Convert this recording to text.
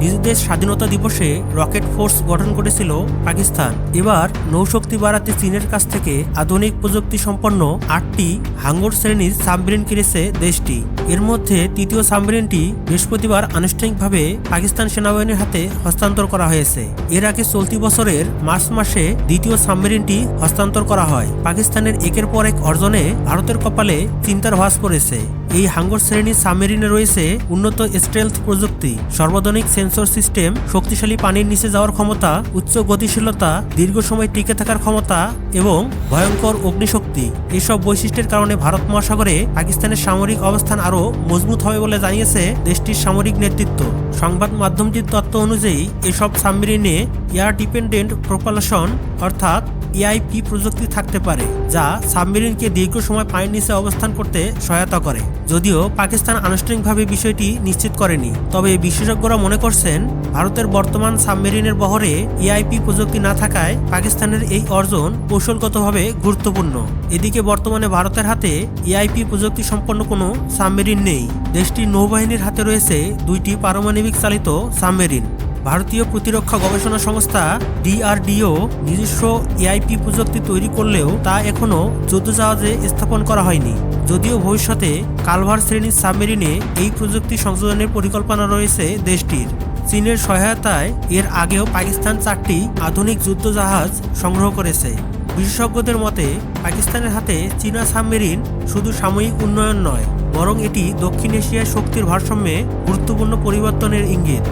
নিজেদের স্বাধীনতা দিবসে রকেট ফোর্স গঠন করেছিল পাকিস্তান। এবার নৌশক্তি বাড়াতে চীনের কাছ থেকে আধুনিক প্রযুক্তি সম্পন্ন আটটি হাঙ্গর শ্রেণির সাবমেরিন কিনেছে দেশটি। এর মধ্যে তৃতীয় সাবমেরিনটি বৃহস্পতিবার আনুষ্ঠানিকভাবে পাকিস্তান সেনাবাহিনীর হাতে হস্তান্তর করা হয়েছে। এর আগে চলতি বছরের মার্চ মাসে দ্বিতীয় সাবমেরিনটি হস্তান্তর করা হয়। পাকিস্তানের একের পর এক অর্জনে ভারতের কপালে চিন্তার ভাস পড়েছে। এই হাঙ্গর শ্রেণির সাবমেরিনে রয়েছে উন্নত স্টেলথ প্রযুক্তি, সর্বাধুনিক সেন্সর সিস্টেম, শক্তিশালী পানির নিচে যাওয়ার ক্ষমতা, উচ্চ গতিশীলতা, দীর্ঘ সময় টিকে থাকার ক্ষমতা এবং ভয়ঙ্কর অগ্নিশক্তি। এসব বৈশিষ্ট্যের কারণে ভারত মহাসাগরে পাকিস্তানের সামরিক অবস্থান আরও মজবুত হবে বলে জানিয়েছে দেশটির সামরিক নেতৃত্ব। সংবাদ মাধ্যমটির তথ্য অনুযায়ী এসব সাবমেরিনে এয়ার ডিপেন্ডেন্ট প্রপালশন অর্থাৎ এআইপি প্রযুক্তি থাকতে পারে, যা সাবমেরিনকে দীর্ঘ সময় পানির নিচে অবস্থান করতে সহায়তা করে। যদিও পাকিস্তান আনুষ্ঠানিকভাবে বিষয়টি নিশ্চিত করেনি, তবে বিশেষজ্ঞরা মনে করছেন, ভারতের বর্তমান সাবমেরিনের বহরে এআইপি প্রযুক্তি না থাকায় পাকিস্তানের এই অর্জন কৌশলগতভাবে গুরুত্বপূর্ণ। এদিকে বর্তমানে ভারতের হাতে এআইপি প্রযুক্তি সম্পন্ন কোনো সাবমেরিন নেই। দেশটির নৌবাহিনীর হাতে রয়েছে দুইটি পারমাণবিক চালিত সাবমেরিন। ভারতীয় প্রতিরক্ষা গবেষণা সংস্থা ডিআরডিও নিজস্ব এআইপি প্রযুক্তি তৈরি করলেও তা এখনও যুদ্ধজাহাজে স্থাপন করা হয়নি। যদিও ভবিষ্যতে কালভার শ্রেণির সাবমেরিনে এই প্রযুক্তি সংযোজনের পরিকল্পনা রয়েছে দেশটির। চীনের সহায়তায় এর আগেও পাকিস্তান চারটি আধুনিক যুদ্ধজাহাজ সংগ্রহ করেছে। বিশেষজ্ঞদের মতে, পাকিস্তানের হাতে চীনা সাবমেরিন শুধু সাময়িক উন্নয়ন নয়, বরং এটি দক্ষিণ এশিয়ার শক্তির ভারসাম্যে গুরুত্বপূর্ণ পরিবর্তনের ইঙ্গিত।